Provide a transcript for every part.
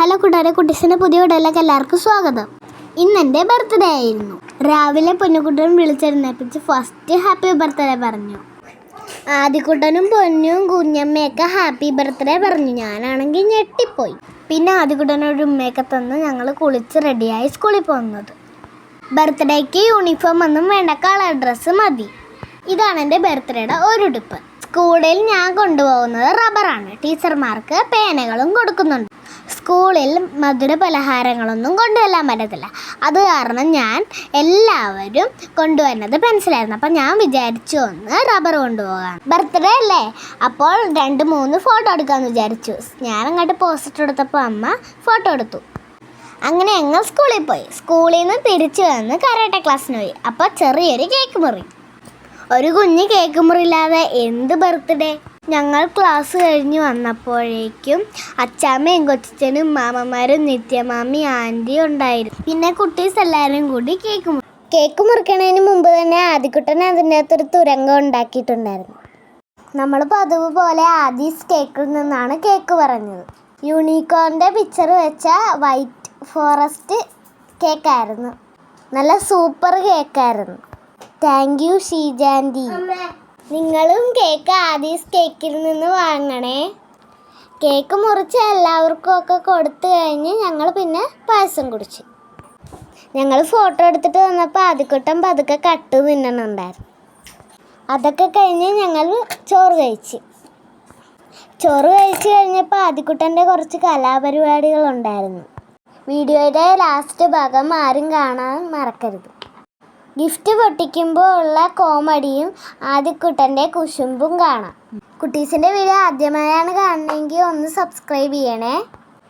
Hello കൂട്ടുകാരെ കുട്ടീസിന്റെ പുതിയ വീഡിയോയിലേക്ക് എല്ലാവർക്കും സ്വാഗതം. ഇന്ന് എന്റെ ബർത്ത്ഡേ ആയിരുന്നു. രാവിലെ പൊന്നുകുട്ടനും വിളിച്ചെഴുന്നേപ്പിച്ച് ഫസ്റ്റ് ഹാപ്പി ബർത്ത്ഡേ പറഞ്ഞു. ആദ്യക്കുട്ടനും പൊന്നും കുഞ്ഞമ്മയൊക്കെ ഹാപ്പി ബർത്ത്ഡേ പറഞ്ഞു. ഞാനാണെങ്കിൽ ഞെട്ടിപ്പോയി. പിന്നെ ആദ്യക്കുട്ടനൊരു ഉമ്മയൊക്കെ തന്ന് ഞങ്ങൾ കുളിച്ച് റെഡിയായി സ്കൂളിൽ പോകുന്നത്. ബർത്ത്ഡേക്ക് യൂണിഫോം ഒന്നും വേണ്ട കളർ ഡ്രസ്സ് മതി. ഇതാണ് എന്റെ ബർത്ത്ഡേയുടെ ഒരു ഉടുപ്പ് സ്കൂളിൽ ഞാൻ കൊണ്ടുപോകുന്നത് റബ്ബറാണ് ടീച്ചർമാർക്ക് പേനകളും കൊടുക്കുന്നുണ്ട്. സ്കൂളിൽ മധുര പലഹാരങ്ങളൊന്നും കൊണ്ടുവരാൻ പറ്റത്തില്ല. അത് കാരണം ഞാൻ എല്ലാവരും കൊണ്ടുവരുന്നത് പെൻസിലായിരുന്നു. അപ്പം ഞാൻ വിചാരിച്ചു ഒന്ന് റബ്ബർ കൊണ്ടുപോകാൻ ബർത്ത്ഡേ അല്ലേ? അപ്പോൾ രണ്ട് മൂന്ന് ഫോട്ടോ എടുക്കാമെന്ന് വിചാരിച്ചു. ഞാൻ അങ്ങോട്ട് പോസ്റ്റ് എടുത്തപ്പോൾ അമ്മ ഫോട്ടോ എടുത്തു. അങ്ങനെ ഞങ്ങൾ സ്കൂളിൽ പോയി. സ്കൂളിൽ നിന്ന് തിരിച്ചു വന്ന് കരാട്ട ക്ലാസ്സിന് പോയി. അപ്പോൾ ചെറിയൊരു കേക്ക് മുറി. ഒരു കുഞ്ഞ് കേക്ക് മുറിയില്ലാതെ എന്ത് ബർത്ത്ഡേ? ഞങ്ങൾ ക്ലാസ് കഴിഞ്ഞ് വന്നപ്പോഴേക്കും അച്ചാമ്മയും കൊച്ചനും മാമന്മാരും നിത്യമാമി ആന്റിയും ഉണ്ടായിരുന്നു. പിന്നെ കുട്ടീസ് എല്ലാവരും കൂടി കേക്ക് കേക്ക് മുറിക്കണതിന് മുമ്പ് തന്നെ ആദ്യക്കുട്ടൻ അതിന്റെ അകത്തൊരു തുരങ്കം ഉണ്ടാക്കിയിട്ടുണ്ടായിരുന്നു. നമ്മൾ പതിവ് പോലെ ആദീസ് കേക്കിൽ നിന്നാണ് കേക്ക് പറഞ്ഞത്. യൂണിക്കോണിന്റെ പിക്ചർ വെച്ച വൈറ്റ് ഫോറസ്റ്റ് കേക്കായിരുന്നു. നല്ല സൂപ്പർ കേക്കായിരുന്നു. താങ്ക് യു ഷീജാന്റി നിങ്ങളും കേക്ക് ആദീസ് കേക്കിൽ നിന്ന് വാങ്ങണേ. കേക്ക് മുറിച്ച് എല്ലാവർക്കും ഒക്കെ കൊടുത്തു കഴിഞ്ഞ് ഞങ്ങൾ പിന്നെ പായസം കുടിച്ചു. ഞങ്ങൾ ഫോട്ടോ എടുത്തിട്ട് വന്നപ്പോൾ ആദ്യക്കൂട്ടം പതുക്കെ കട്ട് തിന്നണുണ്ടായിരുന്നു. അതൊക്കെ കഴിഞ്ഞ് ഞങ്ങൾ ചോറ് കഴിച്ചു. ചോറ് കഴിച്ച് കഴിഞ്ഞപ്പോൾ ആദ്യക്കുട്ടന്റെ കുറച്ച് കലാപരിപാടികളുണ്ടായിരുന്നു. വീഡിയോയുടെ ലാസ്റ്റ് ഭാഗം ആരും കാണാൻ മറക്കരുത്. ഗിഫ്റ്റ് പൊട്ടിക്കുമ്പോൾ ഉള്ള കോമഡിയും ആദ്യക്കുട്ടന്റെ കുശുമ്പും കാണാം. കുട്ടീസിന്റെ വീഡിയോ ആദ്യമായാണ് കാണണമെങ്കിൽ ഒന്ന് സബ്സ്ക്രൈബ് ചെയ്യണേ.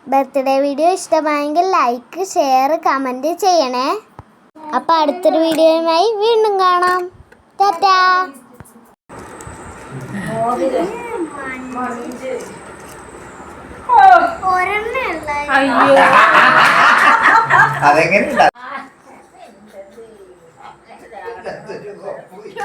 ബർത്ത്ഡേ വീഡിയോ ഇഷ്ടമായെങ്കിൽ ലൈക്ക് ഷെയർ കമന്റ് ചെയ്യണേ. അപ്പോൾ അടുത്തൊരു വീഡിയോയുമായി വീണ്ടും കാണാം. ടാറ്റാ. അയ്യോ